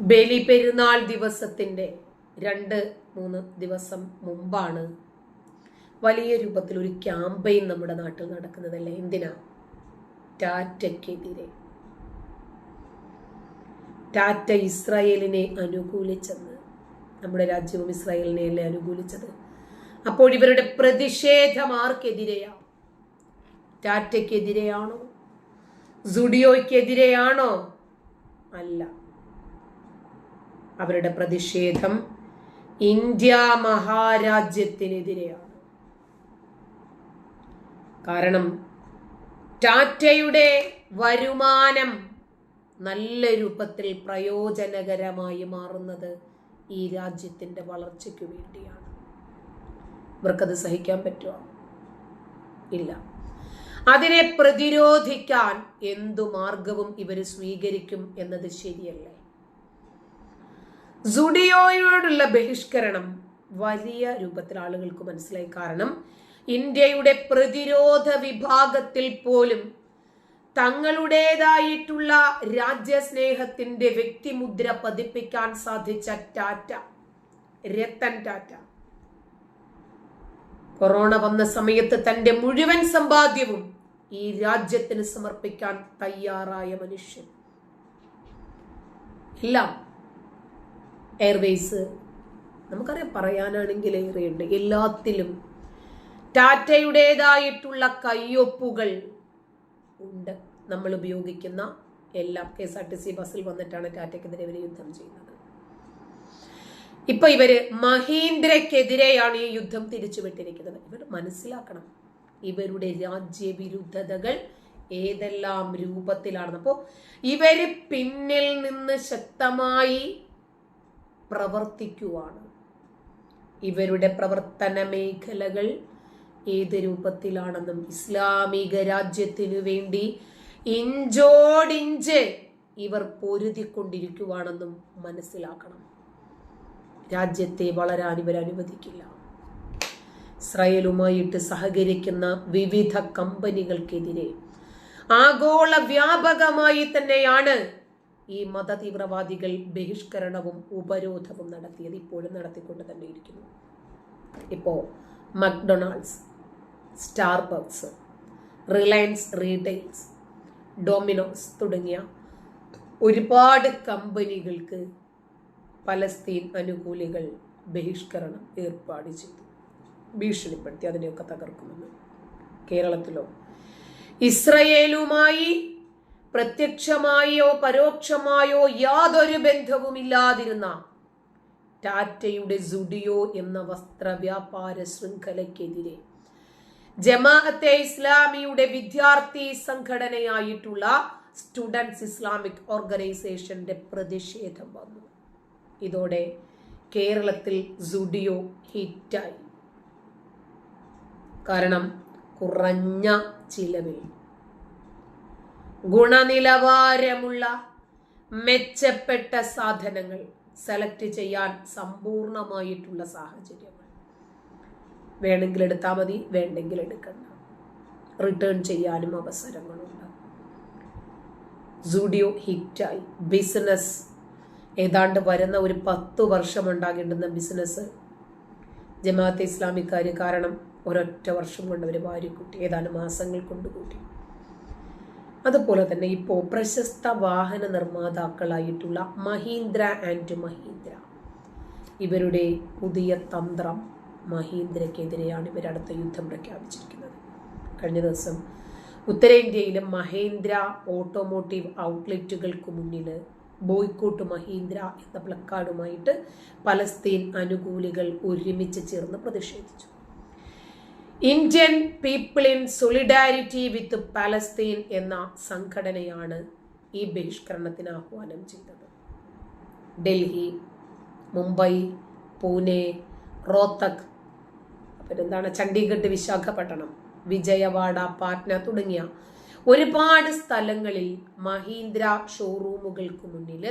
ബലി പെരുന്നാൾ ദിവസത്തിന്റെ രണ്ട് മൂന്ന് ദിവസം മുമ്പാണ് വലിയ രൂപത്തിൽ ഒരു ക്യാമ്പയിൻ നമ്മുടെ നാട്ടിൽ നടക്കുന്നതല്ലേ? എന്തിനാ? ടാറ്റയ്ക്കെതിരെ. ടാറ്റ ഇസ്രായേലിനെ അനുകൂലിച്ചെന്ന്. നമ്മുടെ രാജ്യവും ഇസ്രായേലിനെ അല്ലേ അനുകൂലിച്ചത്? അപ്പോൾ ഇവരുടെ പ്രതിഷേധം ആർക്കെതിരെയാ ടാറ്റയ്ക്കെതിരെയാണോ? സുഡിയോയ്ക്കെതിരെയാണോ? അല്ല. അവരുടെ പ്രതിഷേധം ഇന്ത്യ മഹാരാജ്യത്തിനെതിരെയാണ്. കാരണം ടാറ്റയുടെ വരുമാനം നല്ല രൂപത്തിൽ പ്രയോജനകരമായി മാറുന്നത് ഈ രാജ്യത്തിന്റെ വളർച്ചയ്ക്ക് വേണ്ടിയാണ്. ഇവർക്കത് സഹിക്കാൻ പറ്റുമോ? ഇല്ല. അതിനെ പ്രതിരോധിക്കാൻ എന്തു മാർഗവും ഇവർ സ്വീകരിക്കും എന്നത് ശരിയല്ലേ? സുഡിയോയോടുള്ള ബഹിഷ്കരണം വലിയ രൂപത്തിൽ ആളുകൾക്ക് മനസ്സിലായി. കാരണം ഇന്ത്യയുടെ പ്രതിരോധ വിഭാഗത്തിൽ പോലും തങ്ങളുടേതായിട്ടുള്ള രാജ്യസ്നേഹത്തിന്റെ വ്യക്തിമുദ്ര പതിപ്പിക്കാൻ സാധിച്ച ടാറ്റ രത്തൻ ടാറ്റ. കൊറോണ വന്ന സമയത്ത് തന്റെ മുഴുവൻ സമ്പാദ്യവും ഈ രാജ്യത്തിന് സമർപ്പിക്കാൻ തയ്യാറായ മനുഷ്യൻ. എല്ലാം എയർവേസ് നമുക്കറിയാം പറയാനാണെങ്കിൽ ഏറെയുണ്ട്. എല്ലാത്തിലും ടാറ്റയുടേതായിട്ടുള്ള കയ്യൊപ്പുകൾ ഉണ്ട്. നമ്മൾ ഉപയോഗിക്കുന്ന എല്ലാം K S R T C ബസ്സിൽ വന്നിട്ടാണ് ടാറ്റയ്ക്കെതിരെ ഇവർ യുദ്ധം ചെയ്യുന്നത്. ഇപ്പൊ ഇവർ മഹീന്ദ്രക്കെതിരെയാണ് ഈ യുദ്ധം തിരിച്ചുവിട്ടിരിക്കുന്നത്. ഇവർ മനസ്സിലാക്കണം ഇവരുടെ രാജ്യവിരുദ്ധതകൾ ഏതെല്ലാം രൂപത്തിലാണെന്ന്. അപ്പോൾ ഇവർ പിന്നിൽ നിന്ന് ശക്തമായി പ്രവർത്തിക്കുവാണ്. ഇവരുടെ പ്രവർത്തന മേഖലകൾ ഏത് രൂപത്തിലാണെന്നും ഇസ്ലാമിക രാജ്യത്തിനു വേണ്ടി ഇഞ്ചോടിഞ്ച് ഇവർ പൊരുതിക്കൊണ്ടിരിക്കുവാണെന്നും മനസ്സിലാക്കണം. രാജ്യത്തെ വളരാൻ ഇവർ അനുവദിക്കില്ല. ഇസ്രായേലുമായിട്ട് സഹകരിക്കുന്ന വിവിധ കമ്പനികൾക്കെതിരെ ആഗോള വ്യാപകമായി തന്നെയാണ് ഈ മത തീവ്രവാദികൾ ബഹിഷ്കരണവും ഉപരോധവും നടത്തിയത് ഇപ്പോഴും നടത്തിക്കൊണ്ട് തന്നെ ഇരിക്കുന്നു ഇപ്പോൾ McDonald's Starbucks Reliance retails Domino's തുടങ്ങിയ ഒരുപാട് കമ്പനികൾക്ക് പലസ്തീൻ അനുകൂലികൾ ബഹിഷ്കരണം ഏർപ്പാട് ചെയ്തു. ഭീഷണിപ്പെടുത്തി അതിനെയൊക്കെ തകർക്കുമെന്ന് കേരളത്തിലോ ഇസ്രയേലുമായി പ്രത്യക്ഷമായോ പരോക്ഷമായോ യാതൊരു ബന്ധവുമില്ലാതിരുന്ന ടാറ്റയുടെ സുഡിയോ എന്ന വസ്ത്രവ്യാപാര ശൃംഖലയ്ക്കെതിരെ ജമാഅത്തെ ഇസ്ലാമിയുടെ വിദ്യാർത്ഥി സംഘടനയായിട്ടുള്ള സ്റ്റുഡൻസ് ഇസ്ലാമിക് ഓർഗനൈസേഷന്റെ പ്രതിഷേധം വന്നു. ഇതോടെ കേരളത്തിൽ സുഡിയോ ഹിറ്റായി. കാരണം കുറഞ്ഞ ചിലവിൽ ഗുണനിലവാരമുള്ള മെച്ചപ്പെട്ട സാധനങ്ങൾ സെലക്ട് ചെയ്യാൻ സമ്പൂർണമായിട്ടുള്ള സാഹചര്യങ്ങൾ. വേണമെങ്കിൽ എടുത്താൽ മതി വേണ്ടെങ്കിൽ എടുക്കണ്ട. റിട്ടേൺ ചെയ്യാനും അവസരങ്ങളുണ്ട്. സൂഡിയോ ഹിറ്റായി. ബിസിനസ് ഏതാണ്ട് വരുന്ന ഒരു പത്ത് വർഷം ഉണ്ടാകേണ്ടുന്ന ബിസിനസ് ജമാഅത്തെ ഇസ്ലാമിക്കാർ കാരണം ഒരൊറ്റ വർഷം കൊണ്ട് അവർ വാരിക്കൂട്ടി. ഏതാനും മാസങ്ങൾ കൊണ്ട് കൂട്ടി. അതുപോലെ തന്നെ ഇപ്പോൾ പ്രശസ്ത വാഹന നിർമ്മാതാക്കളായിട്ടുള്ള മഹീന്ദ്ര ആൻഡ് മഹീന്ദ്ര. ഇവരുടെ പുതിയ തന്ത്രം മഹീന്ദ്രക്കെതിരെയാണ് ഇവർ അടുത്ത യുദ്ധം പ്രഖ്യാപിച്ചിരിക്കുന്നത്. കഴിഞ്ഞ ദിവസം ഉത്തരേന്ത്യയിലെ മഹേന്ദ്ര ഓട്ടോമോട്ടീവ് ഔട്ട്ലെറ്റുകൾക്ക് മുന്നിൽ ബോയ്ക്കോട്ട് മഹീന്ദ്ര എന്ന പ്ലക്കാർഡുമായിട്ട് പലസ്തീൻ അനുകൂലികൾ ഒരുമിച്ച് ചേർന്ന് പ്രതിഷേധിച്ചു. Indian people in solidarity with Palestine എന്ന സംഘടനയാണ് ഈ ബഹിഷ്കരണത്തിന് ആഹ്വാനം ചെയ്തത്. ഡൽഹി മുംബൈ പൂനെ റോത്തക് പിന്നെന്താണ് ചണ്ഡീഗഡ് വിശാഖപട്ടണം വിജയവാഡ പാറ്റ്ന തുടങ്ങിയ ഒരുപാട് സ്ഥലങ്ങളിൽ മഹീന്ദ്ര ഷോറൂമുകൾക്ക് മുന്നിൽ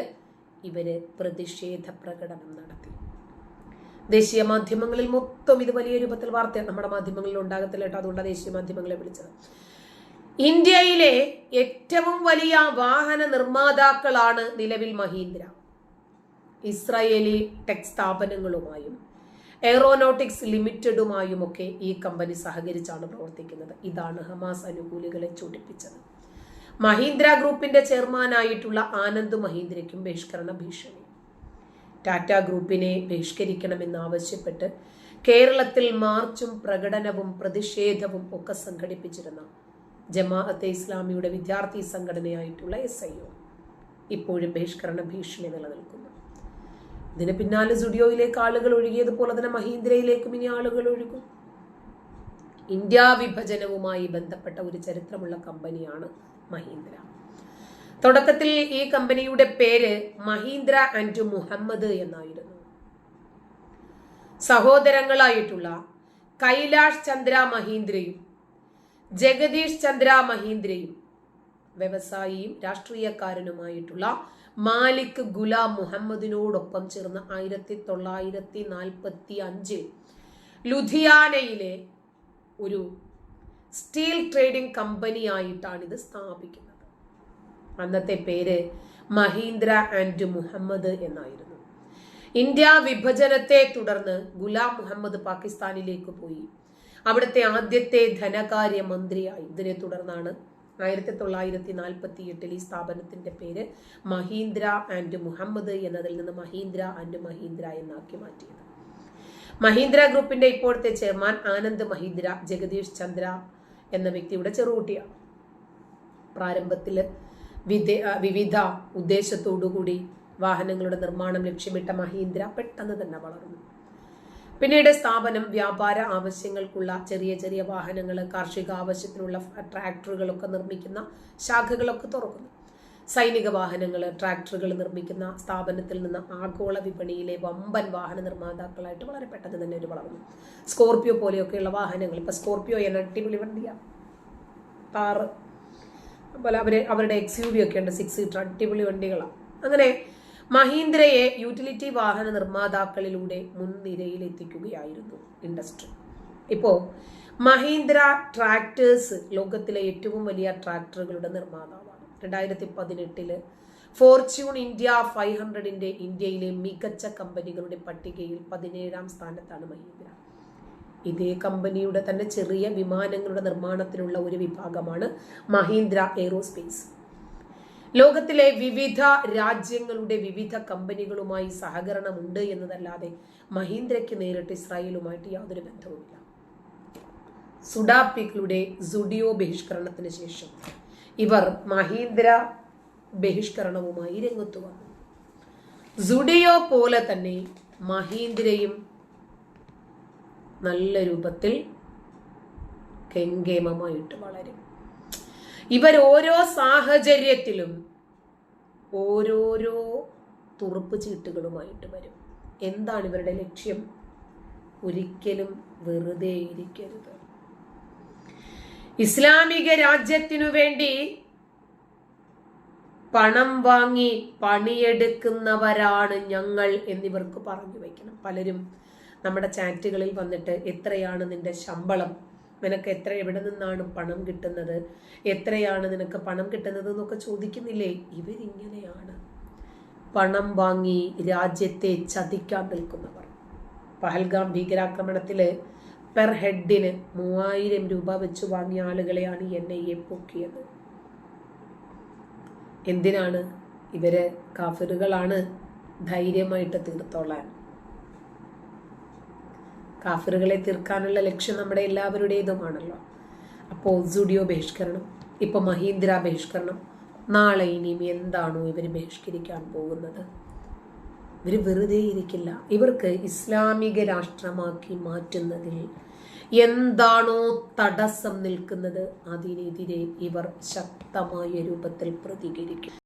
ഇവർ പ്രതിഷേധ പ്രകടനം നടത്തി. ദേശീയ മാധ്യമങ്ങളിൽ മൊത്തം ഇത് വലിയ രൂപത്തിൽ വാർത്ത നമ്മുടെ മാധ്യമങ്ങളിൽ ഉണ്ടാകത്തില്ല കേട്ടോ. അതുകൊണ്ടാണ് ദേശീയ മാധ്യമങ്ങളെ വിളിച്ചത്. ഇന്ത്യയിലെ ഏറ്റവും വലിയ വാഹന നിർമ്മാതാക്കളാണ് നിലവിൽ മഹീന്ദ്ര. ഇസ്രായേലി ടെക് സ്ഥാപനങ്ങളുമായും എയറോനോട്ടിക്സ് ലിമിറ്റഡുമായുമൊക്കെ ഈ കമ്പനി സഹകരിച്ചാണ് പ്രവർത്തിക്കുന്നത്. ഇതാണ് ഹമാസ് അനുകൂലികളെ ചൂടിപ്പിച്ചത്. മഹീന്ദ്ര ഗ്രൂപ്പിന്റെ ചെയർമാനായിട്ടുള്ള ആനന്ദ് മഹീന്ദ്രയ്ക്കും ബഹിഷ്കരണ ഭീഷണി. ടാറ്റ ഗ്രൂപ്പിനെ ബഹിഷ്കരിക്കണമെന്നാവശ്യപ്പെട്ട് കേരളത്തിൽ മാർച്ചും പ്രകടനവും പ്രതിഷേധവും ഒക്കെ സംഘടിപ്പിച്ചിരുന്ന. ജമാഅത്തെ ഇസ്ലാമിയുടെ വിദ്യാർത്ഥി സംഘടനയായിട്ടുള്ള എസ് ഐ ഒ. ഇപ്പോഴും ബഹിഷ്കരണ ഭീഷണി നിലനിൽക്കുന്നു. ഇതിന് പിന്നാലെ സ്റ്റുഡിയോയിലേക്ക് ആളുകൾ ഒഴുകിയതുപോലെ തന്നെ മഹീന്ദ്രയിലേക്കും ഇനി ആളുകൾ ഒഴുകും. ഇന്ത്യ വിഭജനവുമായി ബന്ധപ്പെട്ട ഒരു ചരിത്രമുള്ള കമ്പനിയാണ് മഹീന്ദ്ര. തുടക്കത്തിൽ ഈ കമ്പനിയുടെ പേര് മഹീന്ദ്ര ആൻഡ് മുഹമ്മദ് എന്നായിരുന്നു. സഹോദരങ്ങളായിട്ടുള്ള കൈലാഷ് ചന്ദ്ര മഹീന്ദ്രയും ജഗദീഷ് ചന്ദ്ര മഹീന്ദ്രയും വ്യവസായിയും രാഷ്ട്രീയക്കാരനുമായിട്ടുള്ള മാലിക് ഗുലാം മുഹമ്മദിനോടൊപ്പം ചേർന്ന് ആയിരത്തി തൊള്ളായിരത്തി നാൽപ്പത്തി അഞ്ചിൽ ലുധിയാനയിലെ ഒരു സ്റ്റീൽ ട്രേഡിംഗ് കമ്പനിയായിട്ടാണ് ഇത് സ്ഥാപിക്കുന്നത്. അന്നത്തെ പേര് മഹീന്ദ്ര ആൻഡ് മുഹമ്മദ് എന്നായിരുന്നു. ഇന്ത്യ വിഭജനത്തെ തുടർന്ന് ഗുലാം മുഹമ്മദ് പാകിസ്ഥാനിലേക്ക് പോയി. അവിടുത്തെ ആദ്യത്തെ ധനകാര്യ മന്ത്രിയായി. ഇതിനെ തുടർന്നാണ് ആയിരത്തി തൊള്ളായിരത്തി നാൽപ്പത്തി എട്ടിൽ ഈ സ്ഥാപനത്തിന്റെ പേര് മഹീന്ദ്ര ആൻഡ് മുഹമ്മദ് എന്നതിൽ നിന്ന് മഹീന്ദ്ര ആൻഡ് മഹീന്ദ്ര എന്നാക്കി മാറ്റിയത്. മഹീന്ദ്ര ഗ്രൂപ്പിന്റെ ഇപ്പോഴത്തെ ചെയർമാൻ ആനന്ദ് മഹീന്ദ്ര ജഗദീഷ് ചന്ദ്ര എന്ന വ്യക്തിയുടെ ചെറുകുട്ടിയാണ്. പ്രാരംഭത്തിൽ വിവിധ ഉദ്ദേശത്തോടുകൂടി വാഹനങ്ങളുടെ നിർമ്മാണം ലക്ഷ്യമിട്ട മഹീന്ദ്ര പെട്ടെന്ന് തന്നെ വളർന്നു. പിന്നീട് സ്ഥാപനം വ്യാപാര ആവശ്യങ്ങൾക്കുള്ള ചെറിയ ചെറിയ വാഹനങ്ങൾ കാർഷിക ആവശ്യത്തിനുള്ള ട്രാക്ടറുകളൊക്കെ നിർമ്മിക്കുന്ന ശാഖകളൊക്കെ തുറക്കുന്നു. സൈനിക വാഹനങ്ങൾ ട്രാക്ടറുകൾ നിർമ്മിക്കുന്ന സ്ഥാപനത്തിൽ നിന്ന് ആഗോള വിപണിയിലെ വമ്പൻ വാഹന നിർമ്മാതാക്കളായിട്ട് വളരെ പെട്ടെന്ന് തന്നെ ഒരു വളർന്നു. സ്കോർപിയോ പോലെയൊക്കെയുള്ള വാഹനങ്ങൾ. ഇപ്പൊ സ്കോർപിയോ എന്ന അടിപൊളി വണ്ടിയാണ് താറ് അതുപോലെ അവർ അവരുടെ എക്സ് യു വി ഒക്കെ ഉണ്ട് സിക്സ് സീറ്റർ അടിപൊളി വണ്ടികളാണ് അങ്ങനെ മഹീന്ദ്രയെ യൂട്ടിലിറ്റി വാഹന നിർമ്മാതാക്കളിലൂടെ മുൻനിരയിൽ എത്തിക്കുകയായിരുന്നു ഇൻഡസ്ട്രി ഇപ്പോൾ മഹീന്ദ്ര ട്രാക്ടേഴ്സ് ലോകത്തിലെ ഏറ്റവും വലിയ ട്രാക്ടറുകളുടെ നിർമ്മാതാവാണ്. രണ്ടായിരത്തി പതിനെട്ടിൽ ഫോർച്യൂൺ ഇന്ത്യ ഫൈവ് ഹൺഡ്രഡിന്റെ ഇന്ത്യയിലെ മികച്ച കമ്പനികളുടെ പട്ടികയിൽ പതിനേഴാം സ്ഥാനത്താണ് മഹീന്ദ്ര. ഇതേ കമ്പനിയുടെ തന്നെ ചെറിയ വിമാനങ്ങളുടെ നിർമ്മാണത്തിനുള്ള ഒരു വിഭാഗമാണ് മഹീന്ദ്ര എയ്റോസ്പേസ് ലോകത്തിലെ വിവിധ രാജ്യങ്ങളുടെ വിവിധ കമ്പനികളുമായി സഹകരണമുണ്ട് എന്നതല്ലാതെ മഹീന്ദ്രയ്ക്ക് നേരിട്ട് ഇസ്രായേലുമായിട്ട് യാതൊരു ബന്ധവുമില്ല. സുഡാപ്പിക്കളുടെ സുഡിയോ ബഹിഷ്കരണത്തിന് ശേഷം ഇവർ മഹീന്ദ്ര ബഹിഷ്കരണവുമായി രംഗത്തു വന്നു. സുഡിയോ പോലെ തന്നെ മഹീന്ദ്രയും നല്ല രൂപത്തിൽ കെങ്കേമമായിട്ട് വളരും. ഇവർ ഓരോ സാഹചര്യത്തിലും ഓരോരോ തുറുപ്പ് ചീട്ടുകളുമായിട്ട് വരും. എന്താണ് ഇവരുടെ ലക്ഷ്യം? ഒരിക്കലും വെറുതെ ഇരിക്കരുത്. ഇസ്ലാമിക രാജ്യത്തിനു വേണ്ടി പണം വാങ്ങി പണിയെടുക്കുന്നവരാണ് ഞങ്ങൾ എന്നിവർക്ക് പറഞ്ഞു വയ്ക്കണം. പലരും നമ്മുടെ ചാറ്റുകളിൽ വന്നിട്ട് എത്രയാണ് നിന്റെ ശമ്പളം? നിനക്ക് എത്ര എവിടെ നിന്നാണ് പണം കിട്ടുന്നത്? എത്രയാണ് നിനക്ക് പണം കിട്ടുന്നത് എന്നൊക്കെ ചോദിക്കുന്നില്ലേ? ഇവരിങ്ങനെയാണ്. പണം വാങ്ങി രാജ്യത്തെ ചതിക്കാൻ നിൽക്കുന്നവർ. പഹൽഗാം ഭീകരാക്രമണത്തിൽ പെർ ഹെഡിന് മൂവായിരം രൂപ വെച്ച് വാങ്ങിയ ആളുകളെയാണ് എൻ ഐ എ പൊക്കിയത് എന്തിനാണ് ഇവർ കാഫിറുകളാണ് ധൈര്യമായിട്ട് തീർത്തോളാൻ? കാഫിറുകളെ തീർക്കാനുള്ള ലക്ഷ്യം നമ്മുടെ എല്ലാവരുടേതുമാണല്ലോ. അപ്പോൾ സുഡിയോ ബഹിഷ്കരണം ഇപ്പോൾ മഹീന്ദ്ര ബഹിഷ്കരണം നാളെ ഇനിയും എന്താണോ ഇവർ ബഹിഷ്കരിക്കാൻ പോകുന്നത്? ഇവർ വെറുതെ ഇരിക്കില്ല. ഇവർക്ക് ഇസ്ലാമിക രാഷ്ട്രമാക്കി മാറ്റുന്നതിൽ എന്താണോ തടസ്സം നിൽക്കുന്നത് അതിനെതിരെ ഇവർ ശക്തമായ രൂപത്തിൽ പ്രതികരിക്കും.